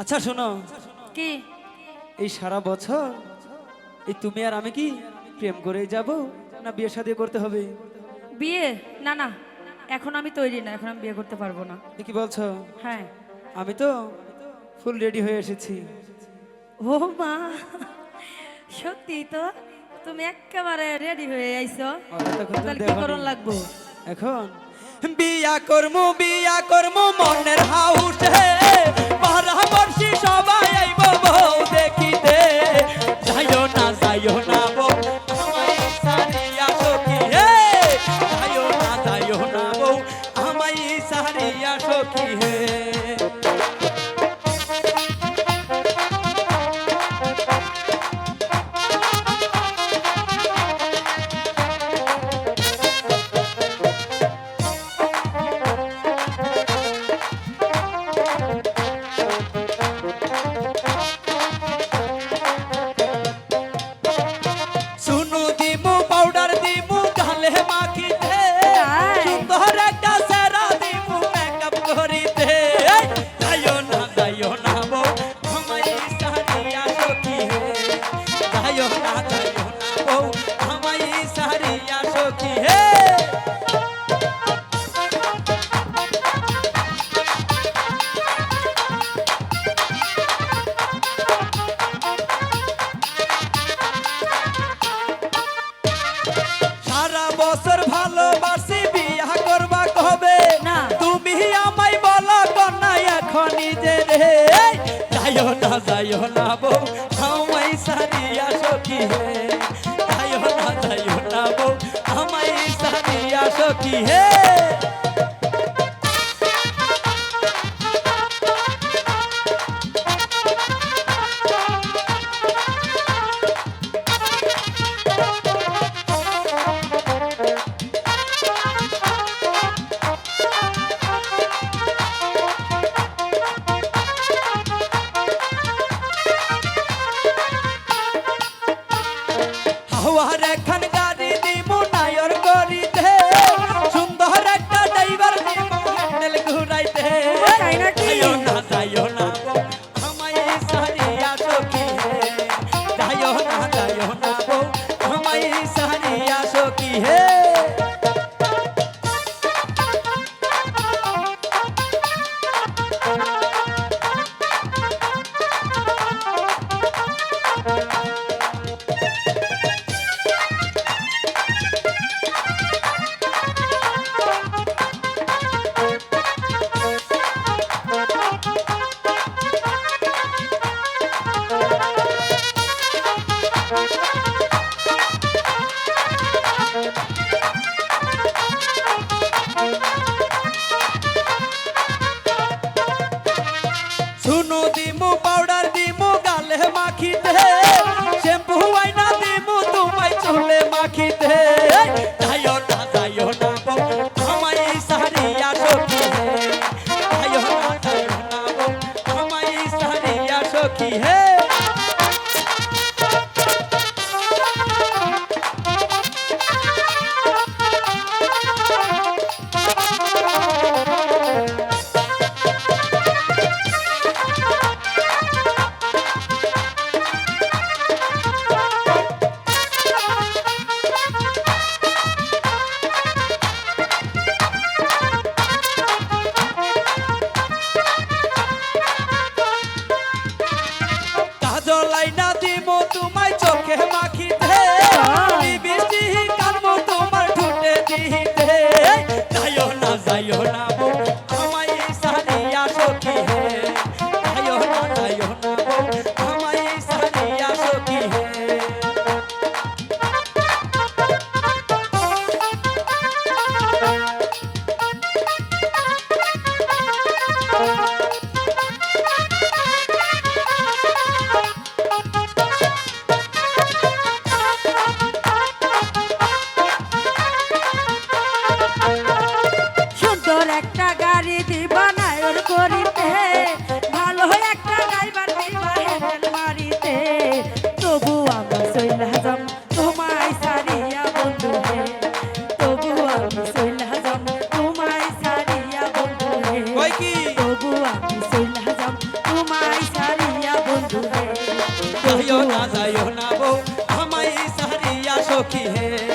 আচ্ছা শোনো। কি? এই সারা বছর এই তুমি আর আমি কি প্রেম করেই যাব না বিয়ে শাদী করতে হবে? বিয়ে? না না। এখন আমি তৈরি না এখন আমি বিয়ে করতে পারব না। কি বলছো? হ্যাঁ। আমি তো ফুল রেডি হয়ে এসেছি। ও মা সত্যি তো? তুমি একেবারে রেডি হয়ে আইছো। তাহলে কি। করণ লাগবো? এখন বিয়া করমু বিয়া করমু মনের হাউসে পরামর্শী সারিয়া যাইও না বউ আমায় সারিয়া সখী হে যাইও না যাইও না বউ আমায় সারিয়া সখী হে হাওয়ার এখন গাড়ি দিমু নায়র করিতে। সুন্দর একটা ড্রাইভার দিমু ঘুরাইতে। সারিয়া সখী হে sou que rei.